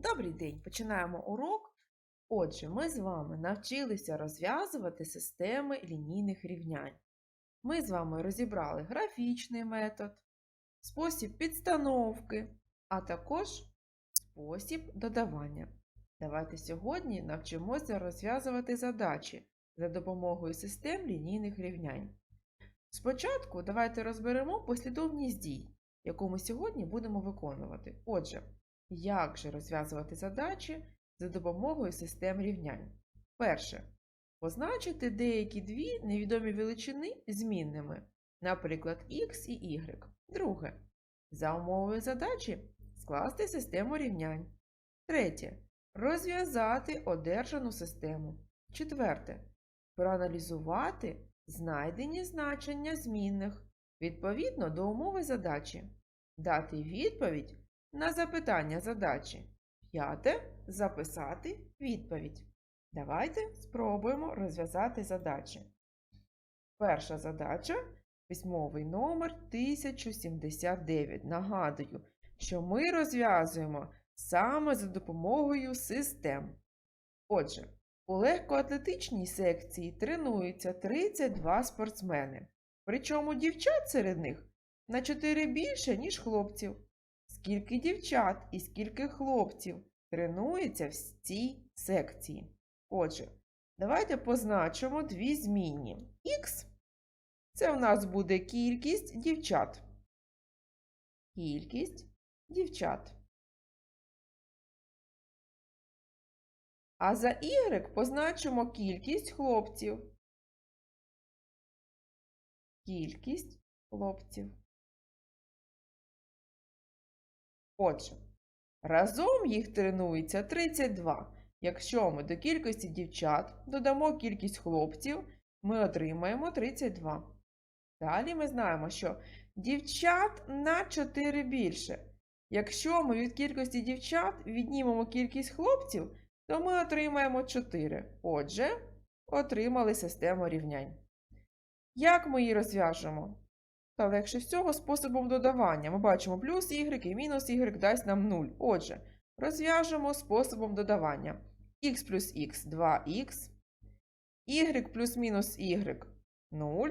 Добрий день! Починаємо урок. Отже, ми з вами навчилися розв'язувати системи лінійних рівнянь. Ми з вами розібрали графічний метод, спосіб підстановки, а також спосіб додавання. Давайте сьогодні навчимося розв'язувати задачі за допомогою систем лінійних рівнянь. Спочатку давайте розберемо послідовність дій, яку ми сьогодні будемо виконувати. Отже, як же розв'язувати задачі за допомогою систем рівнянь? Перше. Позначити деякі дві невідомі величини змінними, наприклад, x і y. Друге. За умовою задачі скласти систему рівнянь. Третє. Розв'язати одержану систему. Четверте. Проаналізувати знайдені значення змінних відповідно до умови задачі. Дати відповідь на запитання задачі. П'яте. Записати відповідь. Давайте спробуємо розв'язати задачі. Перша задача письмовий номер 1079. Нагадую, що ми розв'язуємо саме за допомогою систем. Отже, у легкоатлетичній секції тренуються 32 спортсмени. Причому дівчат серед них на 4 більше, ніж хлопців. Скільки дівчат і скільки хлопців тренується в цій секції. Отже, давайте позначимо дві змінні. Х це у нас буде кількість дівчат. Кількість дівчат. А за y позначимо кількість хлопців. Кількість хлопців. Отже, разом їх тренується 32. Якщо ми до кількості дівчат додамо кількість хлопців, ми отримаємо 32. Далі ми знаємо, що дівчат на 4 більше. Якщо ми від кількості дівчат віднімемо кількість хлопців, то ми отримаємо 4. Отже, отримали систему рівнянь. Як ми її розв'яжемо? Та легше всього способом додавання. Ми бачимо плюс y і мінус y дасть нам 0. Отже, розв'яжемо способом додавання. х плюс х 2х, y плюс мінус y 0,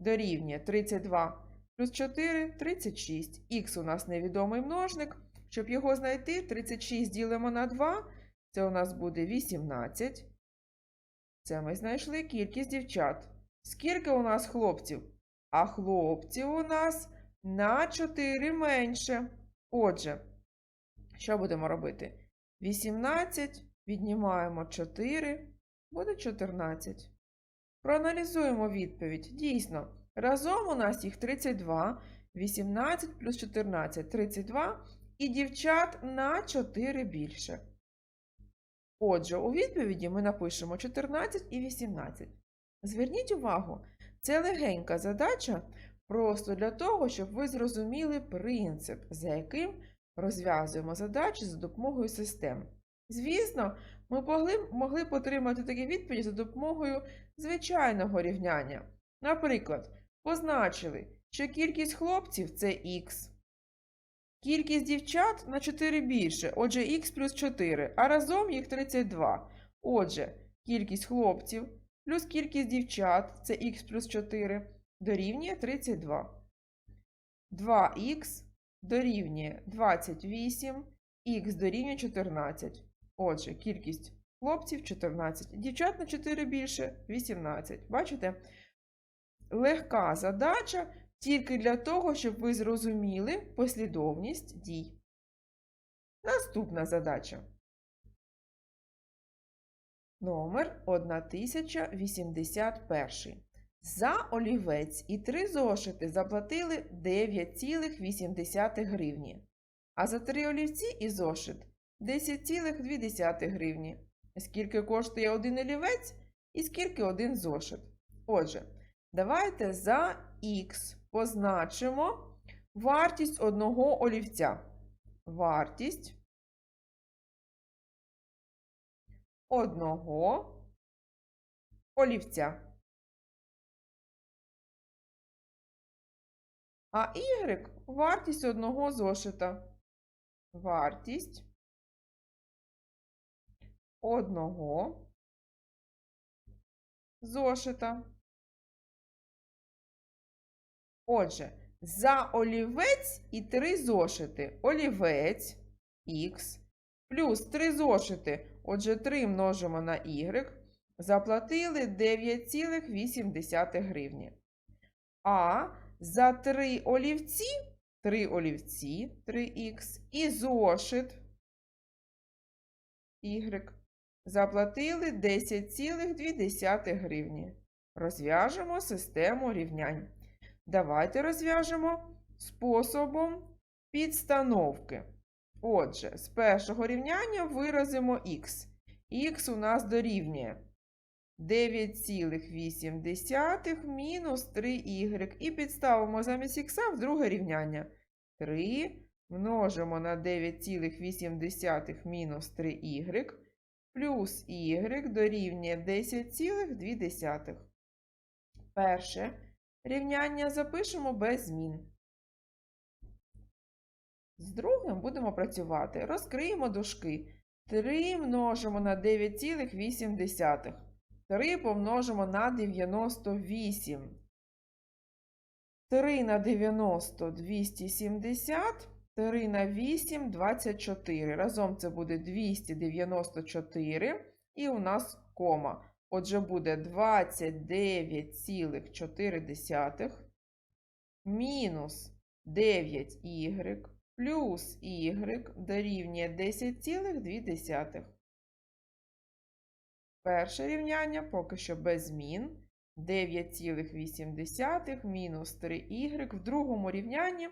дорівнює 32 плюс 4 36. Х у нас невідомий множник. Щоб його знайти, 36 ділимо на 2, це у нас буде 18. Це ми знайшли кількість дівчат. Скільки у нас хлопців? А хлопців у нас на 4 менше. Отже, що будемо робити? 18 віднімаємо 4, буде 14. Проаналізуємо відповідь. Дійсно, разом у нас їх 32, 18 плюс 14 32 і дівчат на 4 більше. Отже, у відповіді ми напишемо 14 і 18. Зверніть увагу, це легенька задача просто для того, щоб ви зрозуміли принцип, за яким розв'язуємо задачі за допомогою систем. Звісно, ми могли, б отримати такі відповіді за допомогою звичайного рівняння. Наприклад, позначили, що кількість хлопців це х. Кількість дівчат на 4 більше, отже, х плюс 4, а разом їх 32. Отже, кількість хлопців плюс кількість дівчат це х плюс 4 дорівнює 32. 2х дорівнює 28, х дорівнює 14. Отже, кількість хлопців 14. Дівчат на 4 більше 18. Бачите? Легка задача тільки для того, щоб ви зрозуміли послідовність дій. Наступна задача. Номер 1081. За олівець і три зошити заплатили 9,8 гривні. А за три олівці і зошит 10,2 гривні. Скільки коштує один олівець і скільки один зошит. Отже, давайте за х позначимо вартість одного олівця. Вартість одного олівця. А y вартість одного зошита. Вартість одного зошита. Отже, за олівець і три зошити. Олівець х плюс три зошити. Отже, 3 множимо на y. Заплатили 9,8 гривні. А за три олівці, 3 олівці 3х і зошит y заплатили 10,2 гривні. Розв'яжемо систему рівнянь. Давайте розв'яжемо способом підстановки. Отже, з першого рівняння виразимо х. х у нас дорівнює 9,8 мінус 3y. І підставимо замість х в друге рівняння. 3 множимо на 9,8 мінус 3y плюс y дорівнює 10,2. Перше рівняння запишемо без змін. З другим будемо працювати. Розкриємо дужки. 3 множимо на 9,8. 3 помножимо на 98. 3 на 90 270. 3 на 8 24. Разом це буде 294. І у нас кома. Отже, буде 29,4 мінус 9y плюс y дорівнює 10,2. Перше рівняння поки що без змін. 9,8 мінус 3y. В другому рівнянні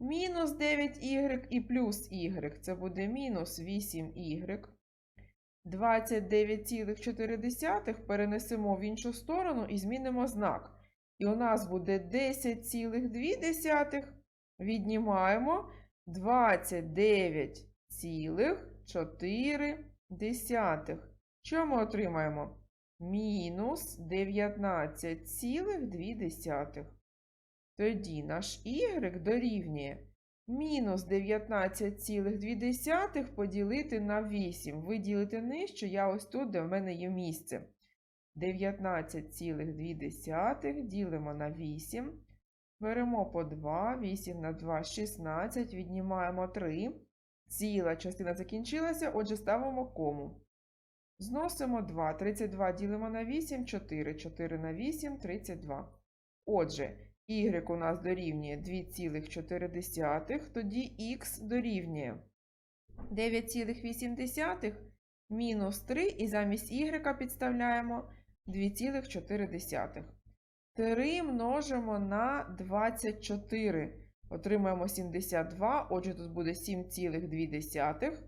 мінус 9y і плюс y. Це буде мінус 8y. 29,4 перенесемо в іншу сторону і змінимо знак. І у нас буде 10,2. Віднімаємо 29,4. Що ми отримаємо? Мінус 19,2. Тоді наш y дорівнює мінус 19,2 поділити на 8. Виділити нижче, я ось тут, де в мене є місце. 19,2 ділимо на 8. Беремо по 2, 8 на 2, 16, віднімаємо 3. Ціла частина закінчилася, отже, ставимо кому. Зносимо 2. 32 ділимо на 8, 4. 4 на 8, 32. Отже, y у нас дорівнює 2,4, тоді х дорівнює 9,8 мінус 3, і замість y підставляємо 2,4. 3 множимо на 24. Отримаємо 72, отже, тут буде 7,2.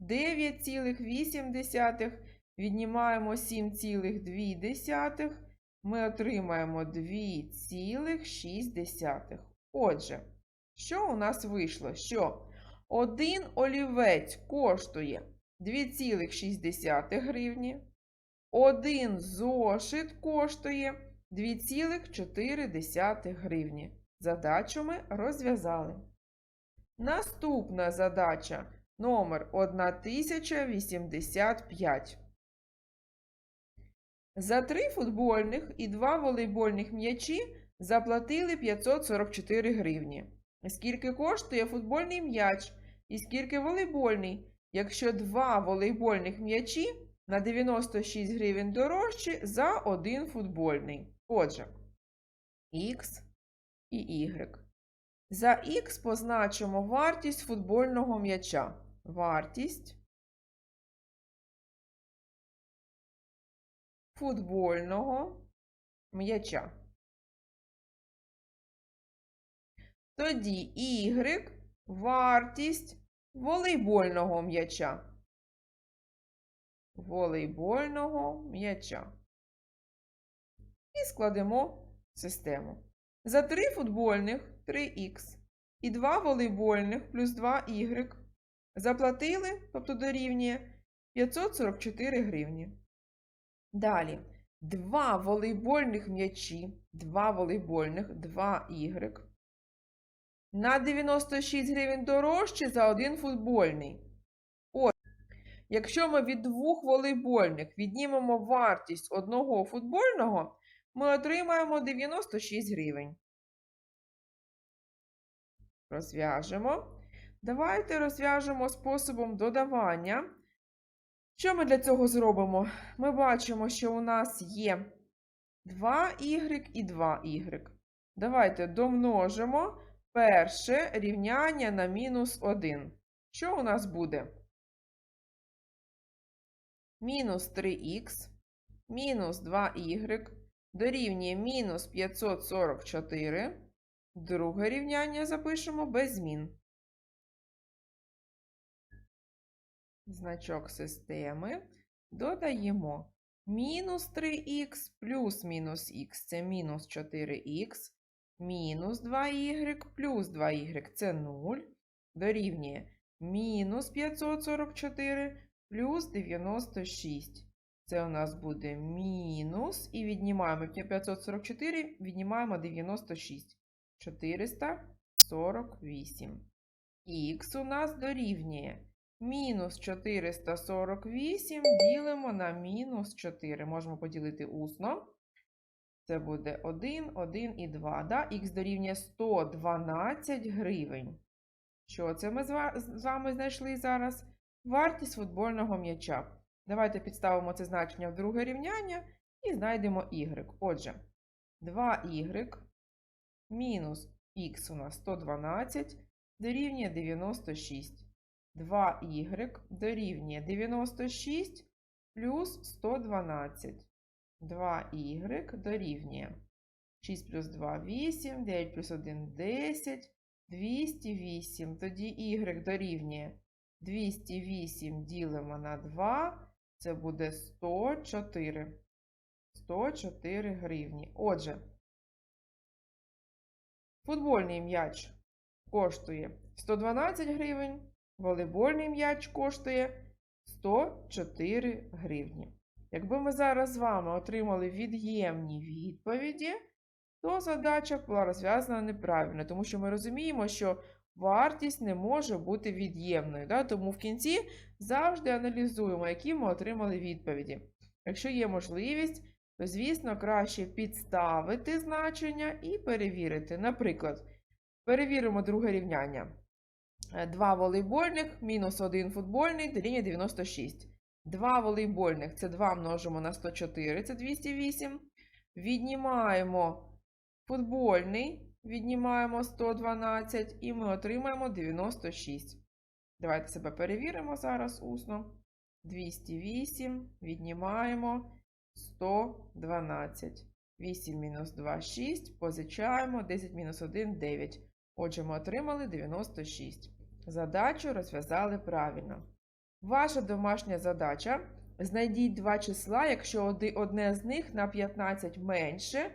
9,8. Віднімаємо 7,2. Ми отримаємо 2,6. Отже, що у нас вийшло? Що один олівець коштує 2,6 гривні. Один зошит коштує 2,4 гривні. Задачу ми розв'язали. Наступна задача номер 1085. За три футбольних і два волейбольних м'ячі заплатили 544 гривні. Скільки коштує футбольний м'яч і скільки волейбольний, якщо два волейбольних м'ячі на 96 гривень дорожчі за один футбольний. Отже, Х і Y. За Х позначимо вартість футбольного м'яча. Вартість футбольного м'яча. Тоді Y вартість волейбольного м'яча. Волейбольного м'яча. І складемо систему. За 3 футбольних 3х і 2 волейбольних плюс 2y заплатили, тобто дорівнює 544 гривні. Далі 2 волейбольних м'ячі, 2 волейбольних, 2y на 96 гривень дорожче за один футбольний. От, Якщо ми від двох волейбольних віднімемо вартість одного футбольного, ми отримаємо 96 гривень. Розв'яжемо. Давайте розв'яжемо способом додавання. Що ми для цього зробимо? Ми бачимо, що у нас є 2y і 2y. Давайте домножимо перше рівняння на мінус 1. Що у нас буде? Мінус 3х, мінус 2y дорівнює мінус 544. Друге рівняння запишемо без змін. Значок системи. Додаємо мінус 3х плюс мінус х це мінус 4х, мінус 2y плюс 2y це 0, дорівнює мінус 544 плюс 96. Це у нас буде мінус, і віднімаємо 544, віднімаємо 96. 448. Х у нас дорівнює мінус 448 ділимо на мінус 4. Можемо поділити усно. Це буде 1, 1 і 2. Да? Х дорівнює 112 гривень. Що це ми з вами знайшли зараз? Вартість футбольного м'яча. Давайте підставимо це значення в друге рівняння і знайдемо y. Отже, 2y мінус х у нас 112 дорівнює 96. 2y дорівнює 96 плюс 112. 2y дорівнює 6 плюс 2 8, 9 плюс 1 10, 208. Тоді y дорівнює 208 ділимо на 2, це буде 104. 104 гривні. Отже, футбольний м'яч коштує 112 гривень, волейбольний м'яч коштує 104 гривні. Якби ми зараз з вами отримали від'ємні відповіді, то задача була розв'язана неправильно, тому що ми розуміємо, що вартість не може бути від'ємною. Да? Тому в кінці завжди аналізуємо, які ми отримали відповіді. Якщо є можливість, то, звісно, краще підставити значення і перевірити. Наприклад, перевіримо друге рівняння. 2 волейбольних мінус 1 футбольний дорівнює 96. 2 волейбольних це 2 множимо на 104, це 208. Віднімаємо футбольний, віднімаємо 112 і ми отримаємо 96. Давайте себе перевіримо зараз усно. 208 віднімаємо 112. 8 мінус 2 6. Позичаємо. 10 мінус 1 9. Отже, ми отримали 96. Задачу розв'язали правильно. Ваша домашня задача. Знайдіть два числа, якщо одне з них на 15 менше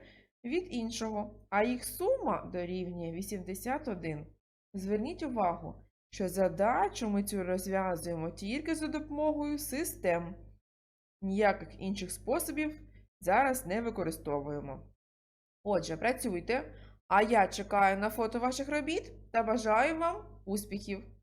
від іншого, а їх сума дорівнює 81. Зверніть увагу, що задачу ми цю розв'язуємо тільки за допомогою систем. Ніяких інших способів зараз не використовуємо. Отже, працюйте, а я чекаю на фото ваших робіт та бажаю вам успіхів!